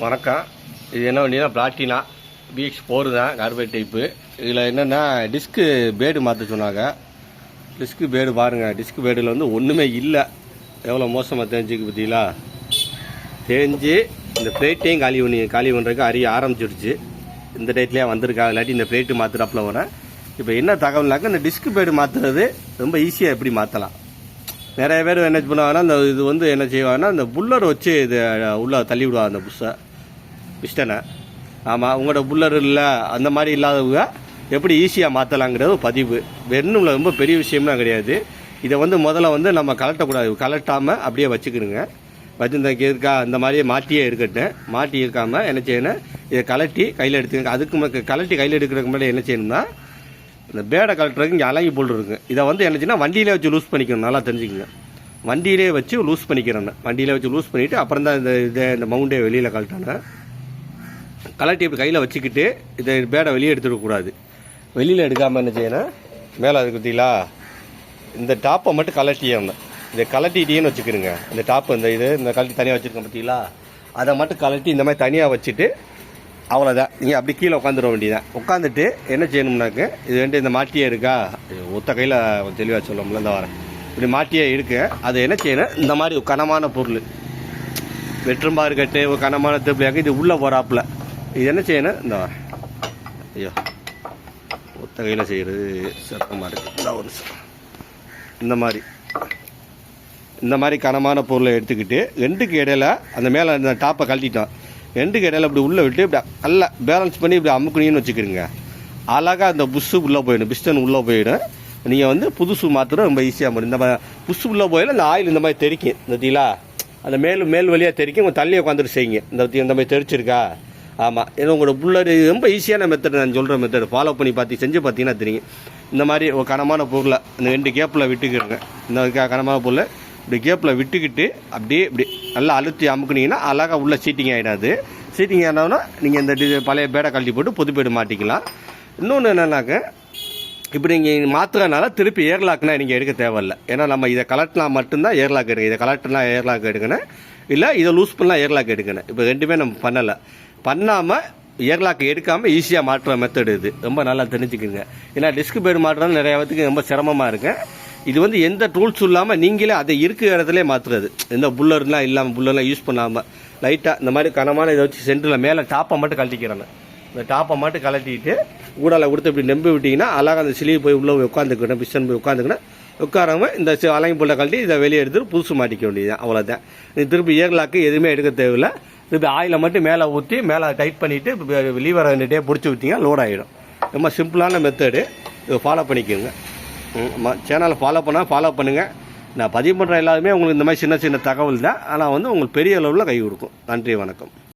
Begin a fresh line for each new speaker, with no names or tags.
வணக்கம். இது என்ன வண்டினா பிளாட்டினா. பிஎக்ஸ் ஃபோர் தான் கார்பரேட் டைப்பு இதில் என்னென்னா டிஸ்க்கு பேடு மாற்ற சொன்னாங்க. டிஸ்க்கு பேடு பாருங்கள் டிஸ்க்கு பேடில் வந்து ஒன்றுமே இல்லை. எவ்வளோ மோசமாக தெரிஞ்சுக்கு பார்த்தீங்களா? தெரிஞ்சு இந்த பிளேட்டையும் காலி பண்ணி காலி பண்ணுறதுக்கு அறிய ஆரம்பிச்சிடுச்சு. இந்த டேட்லேயே வந்திருக்கா இல்லாட்டி இந்த பிளேட்டு மாற்றுறாப்புல வரேன் இப்போ என்ன தகவல்னாக்க இந்த டிஸ்க் பேடு மாற்றுறது ரொம்ப ஈஸியாக எப்படி மாற்றலாம் நிறைய பேர் என்ன பண்ணுவாங்கன்னா இந்த இது வந்து என்ன செய்வாங்கன்னா இந்த புல்லர் வச்சு இது உள்ளே தள்ளி விடுவாங்க அந்த புஷ்ஷை. பிஸ்டனை. ஆமாம் உங்களோட புல்லர் இல்லை அந்த மாதிரி இல்லாதவங்க எப்படி ஈஸியாக மாற்றலாங்கிறது பதிவு. வெறும் ரொம்ப பெரிய விஷயம்லாம் கிடையாது. இதை வந்து முதல்ல வந்து நம்ம கலட்டக்கூடாது கலட்டாமல் அப்படியே வச்சுக்கிடுங்க. வச்சிருந்த இருக்கா அந்த மாதிரியே மாட்டியே இருக்கட்டும். மாட்டி இருக்காமல் என்ன செய்யணும்? இதை கலட்டி கையில் எடுத்துக்கங்க. அதுக்கு ம- கலட்டி கையில் எடுக்கிறதுக்கு முன்னாடி என்ன செய்யணும்னா இந்த பேடை கலட்டுறதுக்கு இங்கே அலங்கி போல் இருக்கு. இதை வந்து என்னச்சுன்னா வண்டியிலே வச்சு லூஸ் பண்ணிக்கணும். நல்லா தெரிஞ்சுக்கங்க. வண்டியிலே வச்சு லூஸ் பண்ணிக்கிறேன் வண்டியிலே வச்சு லூஸ் பண்ணிவிட்டு அப்புறம் தான் இந்த இதை இந்த மவுண்டே வெளியில் கழட்டானேன் கலட்டி இப்படி கையில் வச்சுக்கிட்டு இதை பேடை வெளியே எடுத்துடக்கூடாது வெளியில் எடுக்காமல் என்ன செய்யணும்? மேலே அதுக்கு பார்த்தீங்களா? இந்த டாப்பை மட்டும் கலட்டிடணும் இதை கலட்டிட்டேன்னு வச்சுக்கிறோங்க இந்த டாப்பு இந்த இது இந்த கலட்டி தனியாக வச்சுருக்கோம் பார்த்தீங்களா? அதை மட்டும் கலட்டி இந்த மாதிரி தனியாக வச்சுட்டு அவ்வளோதான் நீங்கள் அப்படி கீழே உட்காந்துட வேண்டியதான் உட்காந்துட்டு என்ன செய்யணும்னாக்க இது வந்து இந்த மாட்டியே இருக்கா? இது ஒத்த கையில் தெளிவாக சொல்லணும்ல இந்த வரேன் இப்படி மாட்டியே இருக்கு. அதை என்ன செய்யணும்? இந்த மாதிரி கனமான பொருள். வெற்றும்பா கட்டு ஒரு கனமான திருப்பியாக்க இது உள்ளே போகிறாப்புல இது என்ன செய்யணும்? இந்த. ஐயோ. ஒத்த கையில் செய்கிறது சிரமமாக இருக்குது இந்த ஒரு இந்த மாதிரி. இந்த மாதிரி கனமான பொருளை எடுத்துக்கிட்டு ரெண்டுக்கு இடையில அந்த மேலே அந்த டாப்பை கழட்டிட்டோம். ரெண்டுக்கு இடையில இப்படி உள்ளே விட்டு இப்படி நல்லா பேலன்ஸ் பண்ணி இப்படி அமுக்குனீங்கன்னு வச்சுக்கிறீங்க அழகாக அந்த புஷ்ஷு உள்ளே போயிடும். பிஸ்டன் உள்ளே போயிடும். நீங்கள் வந்து புதுசு மாத்திரம் ரொம்ப ஈஸியாக முடியும். இந்த மாதிரி புஷ்ஷு உள்ளே போயிடும் இந்த ஆயில் இந்த மாதிரி தெரிக்கும். இந்த தீலா அந்த மேல் மேல் வழியாக தெரிக்கும். உங்கள் தள்ளியை உட்காந்துட்டு செய்யுங்க. இந்த இந்த மாதிரி தெரிச்சிருக்கா? ஆமாம் ஏன்னா உங்களோட புல்லர் ரொம்ப ஈஸியான மெத்தட் நான் சொல்கிற மெத்தட் ஃபாலோ பண்ணி பார்த்து செஞ்சு பார்த்தீங்கன்னா தெரியும். இந்த மாதிரி ஒரு கனமான பொருளை இந்த ரெண்டு கேப்பில் விட்டுக்கிடுங்க இந்த கனமான பொருளை இப்படி கேப்பில் விட்டுக்கிட்டு அப்படியே இப்படி நல்லா அழுத்தி அமுக்குனீங்கன்னா அழகாக உள்ள சீட்டிங் ஆகிடாது சீட்டிங் ஆனோன்னா நீங்கள் இந்த டி- பழைய பேடை கழட்டி போட்டு புது பேடு மாட்டிக்கலாம். இன்னொன்று என்னன்னாக்க இப்படி நீங்கள் மாற்றுறதுனால திருப்பி ஏர்லாக்னா நீங்கள் எடுக்க தேவையில்லை. ஏன்னா நம்ம இதை கலட்டினா மட்டும்தான் ஏர்லாக் எடுக்கணும். இதை கலட்டினா ஏர்லாக் எடுக்கணும். இல்லை இதை லூஸ் பண்ணலாம் ஏர்லாக் எடுக்கணும். இப்போ ரெண்டுமே நம்ம பண்ணலை. பண்ணாமல் ஏர்லாக் எடுக்காமல் ஈஸியாக மாற்றுற மெத்தடு இது. ரொம்ப நல்லா தெரிஞ்சுக்குங்க. ஏன்னா டிஸ்க் பேர் மாற்றுறது நிறைய பேத்துக்கு ரொம்ப சிரமமாக இருக்கும் இது வந்து எந்த டூல்ஸும் இல்லாமல் நீங்களே அதை இருக்கிற இடத்துல மாற்றுறது எந்த புல்லர்லாம் இல்லாமல் புல்லர்லாம் யூஸ் பண்ணாமல் லைட்டாக இந்த மாதிரி கனமான இதை வச்சு சென்டரில் மேலே டாப்பை மட்டும் கழட்டிக்கிறாங்க இந்த டாப்பை மட்டும் கழட்டிட்டு ஊடால கொடுத்து இப்படி நம்பி விட்டிங்கன்னா அழகாக அந்த சிலியை போய் உள்ளே உட்காந்துக்கணும் பிஸ்டன் போய் உட்காந்துக்கணும் உட்காராம இந்த சி- அலங்கி கழட்டி இதை வெளியே எடுத்து புதுசு மாட்டிக்க வேண்டியது அவ்வளோதான் நீ திருப்பி இயர்லாக்கு எதுவுமே எடுக்க தேவையில்ல. இப்போ ஆயிலை மட்டும் மேலே ஊற்றி மேலே டைட் பண்ணிவிட்டு லீவரை ரெண்டுட்டே பிடிச்சி விட்டிங்க லோட் ஆகிடும் ரொம்ப சிம்பிளான மெத்தடு இதை ஃபாலோ பண்ணிக்கோங்க. சேனலை ஃபாலோ பண்ணால் ஃபாலோ பண்ணுங்கள் நான் பதிவு பண்ணுற எல்லாருமே உங்களுக்கு இந்த மாதிரி சின்ன சின்ன தகவல் தான். ஆனால் வந்து உங்களுக்கு பெரிய அளவில் கை கொடுக்கும். நன்றி வணக்கம்.